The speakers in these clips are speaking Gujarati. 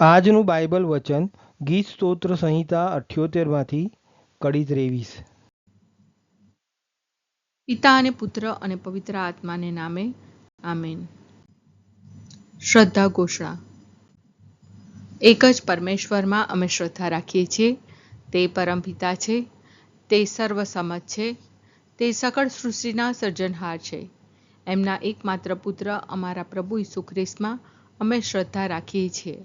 આજનું બાઇબલ વચન ગીત સ્તોત્ર સંહિતા અઠ્યોતેરમાંથી કડી ત્રેવીસ. પિતા અને પુત્ર અને પવિત્ર આત્માને નામે, આમેન. શ્રદ્ધા ઘોષણા. એક જ પરમેશ્વરમાં અમે શ્રદ્ધા રાખીએ છીએ, તે પરમપિતા છે, તે સર્વસમજ છે, તે સકળ સૃષ્ટિના સર્જનહાર છે. એમના એકમાત્ર પુત્ર અમારા પ્રભુ ઈસુ ખ્રિસ્તમાં અમે શ્રદ્ધા રાખીએ છીએ.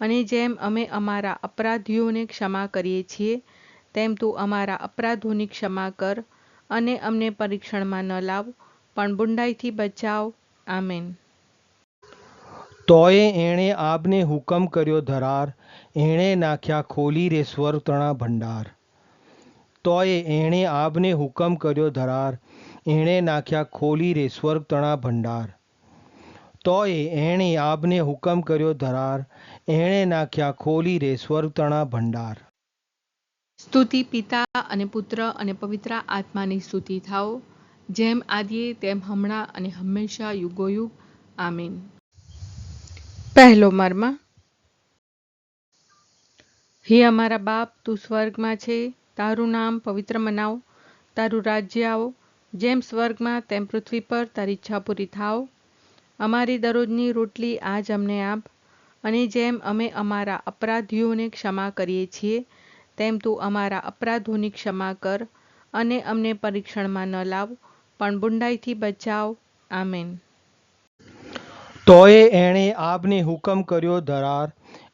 અને જેમ અમે અમારા અપરાધીઓને ક્ષમા કરીએ છીએ, તેમ તું અમારા અપરાધોની ક્ષમા કર અને અમને પરીક્ષણમાં ન લાવ, પણ બુંડાઈથી બચાવ. આમેન. તોય એણે આપને હુકમ કર્યો ધરાર, એણે નાખ્યા ખોલી રે સ્વર તણા ભંડાર. તોય એણે આપને હુકમ કર્યો ધરાર, એણે નાખ્યા ખોલી રે સ્વર્ગ તણા ભંડાર. તોય એણે આબને હુકમ કર્યો ધરાર. એણે નાખ્યા ખોલી રે સ્વર્ગતણા ભંડાર. સ્તુતિ પિતા અને પુત્ર અને પવિત્ર આત્માની સ્તુતિ થાઓ. જેમ આદિએ, તેમ હમણાં અને હંમેશા યુગોયુગ. આમીન. પહેલો મર્મ. હે અમારા બાપ, તું સ્વર્ગમાં છે. તારું નામ પવિત્ર મનાવ. તારું રાજ્ય આવો. જેમ સ્વર્ગમાં, તેમ પૃથ્વી પર તારી ઈચ્છા પૂરી થાવ. અમારી દરરોજની રોટલી આજ અમને આપ. અને જેમ અમે અમારા અપરાધીઓને ક્ષમા કરીએ છીએ, તેમ તું અમારા અપરાધોની ક્ષમા કર અને અમને પરીક્ષણમાં ન લાવ, પણ બુંડાઈથી બચાવ. આમેન. તોય એણે આપને હુકમ કર્યો ધરાર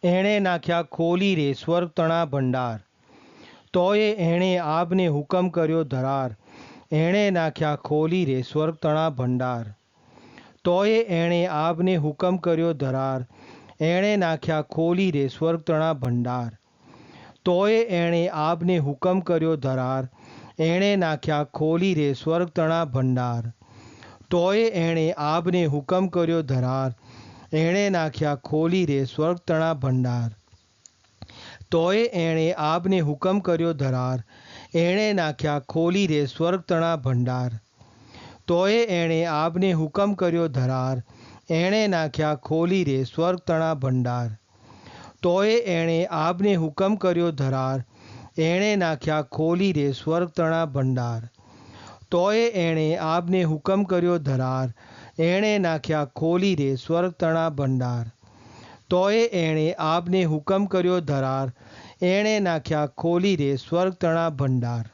એણે નાખ્યા ખોલી રે સ્વર્ગ તણા ભંડાર. તોય એણે આપને હુકમ કર્યો ધરાર એણે નાખ્યા ખોલી રે સ્વર્ગ તણા ભંડાર. તોય એણે આપને હુકમ કર્યો ધરાર. એણે નાખ્યા ખોલી રે સ્વર્ગતણા ભંડાર. તોય એણે આપને હુકમ કર્યો ધરાર. એણે નાખ્યા ખોલી રે સ્વર્ગતણા ભંડાર. તોય એણે આપને હુકમ કર્યો ધરાર. એણે નાખ્યા ખોલી રે સ્વર્ગતણા ભંડાર. તોય એણે આપને હુકમ કર્યો ધરાર. એણે નાખ્યા ખોલી રે સ્વર્ગતણા ભંડાર. તોય એણે આપને હુકમ કર્યો ધરાર. એણે નાખ્યા ખોલી રે સ્વર્ગ તણા ભંડાર. તોય એણે આપને હુકમ કર્યો ધરાર. એણે નાખ્યા ખોલી રે સ્વર્ગ તણા ભંડાર. તોય એણે આપને હુકમ કર્યો ધરાર. એણે નાખ્યા ખોલી રે સ્વર્ગ તણા ભંડાર. તોય એણે આપને હુકમ કર્યો ધરાર. એણે નાખ્યા ખોલી રે સ્વર્ગ તણા ભંડાર.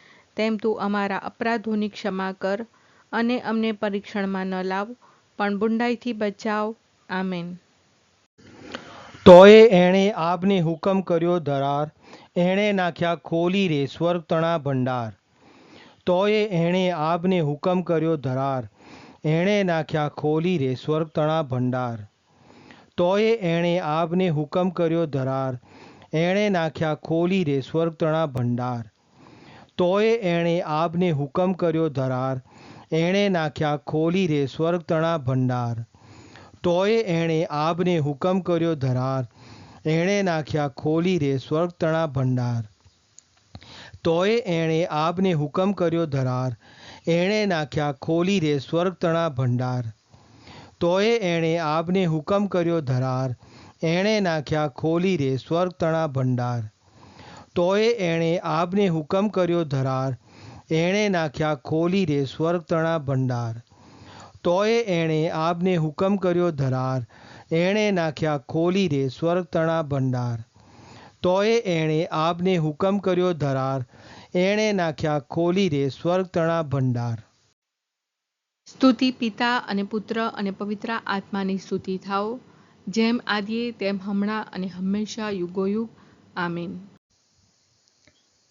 તેમ તું અમારા અપરાધોની ક્ષમા કર અને અમને પરીક્ષણમાં ન લાવ, પણ બુંડાઈથી બચાવ. આમેન. તોય એણે આપને હુકમ કર્યો ધરાર એણે નાખ્યા ખોલી રે સ્વર્ગ તણા ભંડાર. તોય એણે આપને હુકમ કર્યો ધરાર એણે નાખ્યા ખોલી રે સ્વર્ગ તણા ભંડાર. તોય એણે આપને હુકમ કર્યો ધરાર એણે નાખ્યા ખોલી રે સ્વર્ગ તણા ભંડાર. તોય એણે આપને હુકમ કર્યો ધરાર. એણે નાખ્યા ખોલી રે સ્વર્ગતણા ભંડાર. તોય એણે આપને હુકમ કર્યો ધરાર. એણે નાખ્યા ખોલી રે સ્વર્ગતણા ભંડાર. તોય એણે આબને હુકમ કર્યો ધરાર. એણે નાખ્યા ખોલી રે સ્વર્ગતણા ભંડાર. તોય એણે આબને હુકમ કર્યો ધરાર. એણે નાખ્યા ખોલી રે સ્વર્ગતણા ભંડાર. તોય એણે આબને હુકમ કર્યો ધરાર. એણે નાખ્યા ખોલી રે સ્વર્ગતણા ભંડાર. તોય એણે આબને હુકમ કર્યો ધરાર. એણે નાખ્યા ખોલી રે સ્વર્ગતણા ભંડાર. તોય એણે આબને હુકમ કર્યો ધરાર. એણે નાખ્યા ખોલી રે સ્વર્ગતણા ભંડાર. સ્તુતિ પિતા અને પુત્ર અને પવિત્ર આત્માની સ્તુતિ થાઓ. જેમ આદિએ, તેમ હમણાં અને હંમેશા યુગોયુગ. આમીન.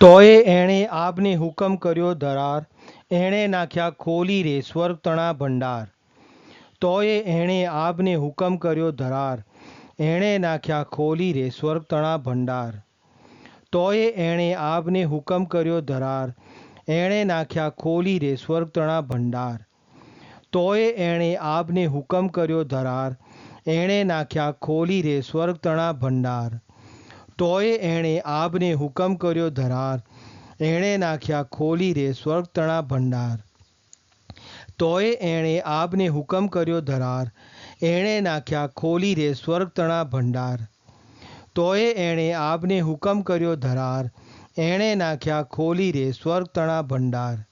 તોય એણે આપને હુકમ કર્યો ધરાર એણે નાખ્યા ખોલી રે સ્વર્ગ તણા ભંડાર. તોય એણે આપને હુકમ કર્યો ધરાર એણે નાખ્યા ખોલી રે સ્વર્ગ તણા ભંડાર. તોય એણે આપને હુકમ કર્યો ધરાર એણે નાખ્યા ખોલી રે સ્વર્ગ તણા ભંડાર. તોય એણે આપને હુકમ કર્યો ધરાર એણે નાખ્યા ખોલી રે સ્વર્ગ તણા ભંડાર. તોય એણે આબને હુકમ કર્યો ધરાર. એણે નાખ્યા ખોલી રે સ્વર્ગ તણા ભંડાર. તોય એણે આબને હુકમ કર્યો ધરાર. એણે નાખ્યા ખોલી રે સ્વર્ગ તણા ભંડાર. તોય એણે આબને હુકમ કર્યો ધરાર. એણે નાખ્યા ખોલી રે સ્વર્ગ તણા ભંડાર.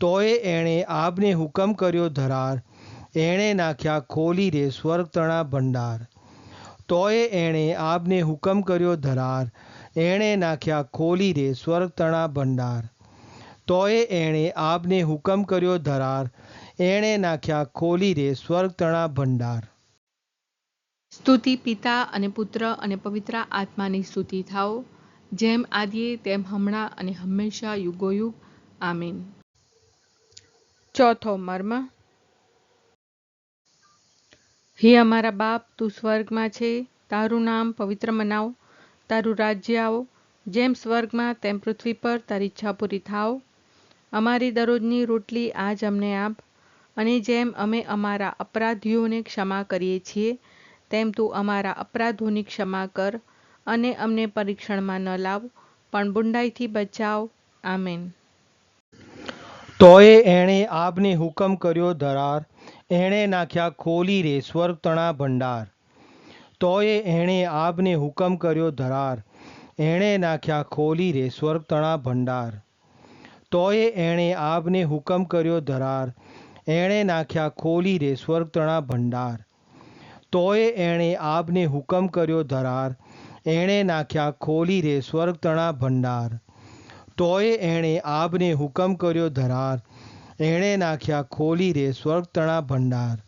તોય એણે આબને હુકમ કર્યો ધરાર. એણે નાખ્યા ખોલી રે સ્વર્ગ તણા ભંડાર. તોય એણે આપને હુકમ કર્યો ધરાર. એણે નાખ્યા ખોલી રે સ્વર્ગતણા ભંડાર. તોય એણે આપને હુકમ કર્યો ધરાર. એણે નાખ્યા ખોલી રે સ્વર્ગતણા ભંડાર. સ્તુતિ પિતા અને પુત્ર અને પવિત્ર આત્માની સ્તુતિ થાઓ. જેમ આદિએ તેમ હમણાં અને હંમેશા યુગોયુગ. આમીન. ચોથો મર્મ. હે અમારા બાપ, તું સ્વર્ગમાં છે, તારું નામ પવિત્ર મનાવ, તારું રાજ્ય આવો, જેમ સ્વર્ગમાં, તેમ પૃથ્વી પર તારી ઈચ્છા પૂરી થાવ. અમારી દરરોજની રોટલી આજ અમને આપ, અને જેમ અમે અમારા અપરાધીઓને ક્ષમા કરીએ છીએ, તેમ તું અમારા અપરાધોની ક્ષમા કર, અને અમને પરીક્ષણમાં ન લાવ, પણ બુંડાઈથી બચાવ. આમેન. તોય એણે આપને હુકમ કર્યો ધરાર એણે નાખ્યા ખોલી રે સ્વર્ગ તણા ભંડાર. તોય એણે આપને હુકમ કર્યો ધરાર. એણે નાખ્યા ખોલી રે સ્વર્ગ તણા ભંડાર. તોય એણે આપને હુકમ કર્યો ધરાર. એણે નાખ્યા ખોલી રે સ્વર્ગ તણા ભંડાર. તોય એણે આપને હુકમ કર્યો ધરાર. એણે નાખ્યા ખોલી રે સ્વર્ગ તણા ભંડાર. તોય એણે આપને હુકમ કર્યો ધરાર. એણે નાખ્યા ખોલી રે સ્વર્ગતણા ભંડાર.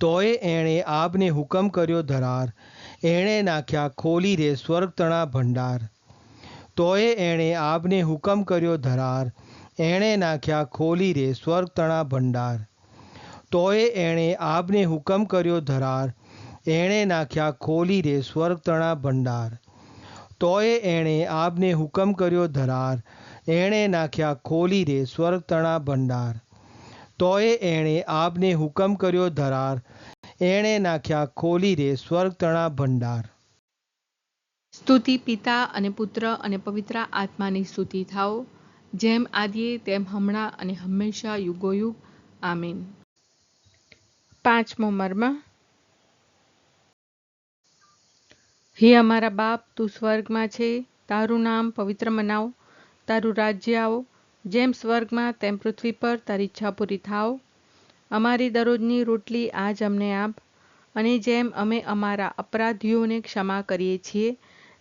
તોય એણે આબને હુકમ કર્યો ધરાર. એણે નાખ્યા ખોલી રે સ્વર્ગતણા ભંડાર. તોય એણે આબને હુકમ કર્યો ધરાર. એણે નાખ્યા ખોલી રે સ્વર્ગતણા ભંડાર. તોય એણે આબને હુકમ કર્યો ધરાર. એણે નાખ્યા ખોલી રે સ્વર્ગતણા ભંડાર. તોય એણે આબને હુકમ કર્યો ધરાર. એણે નાખ્યા ખોલી રે સ્વર્ગતણા ભંડાર. તોય એણે આબને હુકમ કર્યો ધરાર. એણે નાખ્યા ખોલી રે સ્વર્ગતણા ભંડાર. સ્તુતિ પિતા અને પુત્ર અને પવિત્ર આત્માની સ્તુતિ થાઓ, જેમ આદિએ તેમ હમણાં અને હંમેશા યુગોયુગ. આમીન. પાંચમો મર્મ. હે અમારા બાપ, તું સ્વર્ગમાં છે, તારું નામ પવિત્ર મનાવ. તારું રાજ્ય આવો. જેમ સ્વર્ગમાં તેમ પૃથ્વી પર તારી ઈચ્છા પૂરી થાવ અમારી દરરોજની રોટલી આજ અમને આપ. અને જેમ અમે અમારા અપરાધીઓને ક્ષમા કરીએ છીએ,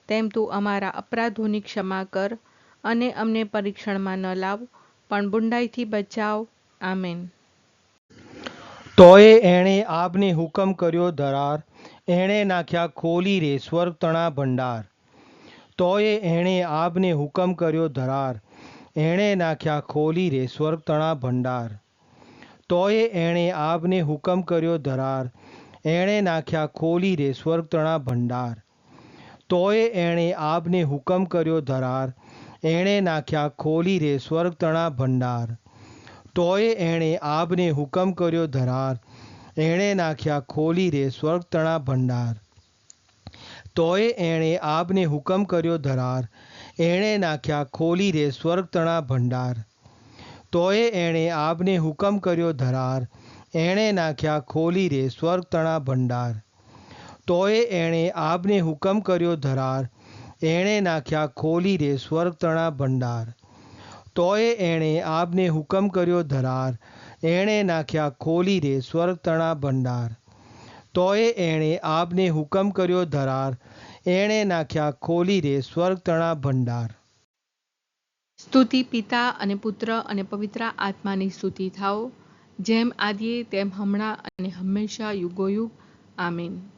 તેમ તું અમારા અપરાધોની ક્ષમા કર અને અમને પરીક્ષણમાં ન લાવ, પણ બુંડાઈથી બચાવ. આમેન. તોય એણે આપને હુકમ કર્યો ધરાર એણે નાખ્યા ખોલી રે સ્વર્ગ તણા ભંડાર. તોય એણે આપને હુકમ કર્યો ધરાર. એણે નાખ્યા ખોલી રે સ્વર્ગતણા ભંડાર. તોય એણે આપને હુકમ કર્યો ધરાર. એણે નાખ્યા ખોલી રે સ્વર્ગતણા ભંડાર. તોય એણે આપને હુકમ કર્યો ધરાર. એણે નાખ્યા ખોલી રે સ્વર્ગતણા ભંડાર. તોય એણે આપને હુકમ કર્યો ધરાર. એણે નાખ્યા ખોલી રે સ્વર્ગતણા ભંડાર. તોય એણે આપને હુકમ કર્યો ધરાર. એણે નાખ્યા ખોલી રે સ્વર્ગતણા ભંડાર. તોય એણે આપને હુકમ કર્યો ધરાર. એણે નાખ્યા ખોલી રે સ્વર્ગતણા ભંડાર. તોય એણે આપને હુકમ કર્યો ધરાર. એણે નાખ્યા ખોલી રે સ્વર્ગતણા ભંડાર. તોય એણે આપને હુકમ કર્યો ધરાર. એણે નાખ્યા ખોલી રે સ્વર્ગતણા ભંડાર. તોય એણે આપને હુકમ કર્યો ધરાર. એણે નાખ્યા ખોલી રે સ્વર્ગ તણા ભંડાર. સ્તુતિ પિતા અને પુત્ર અને પવિત્ર આત્માની સ્તુતિ થાઓ. જેમ આદિએ, તેમ હમણાં અને હંમેશા યુગોયુગ. આમીન.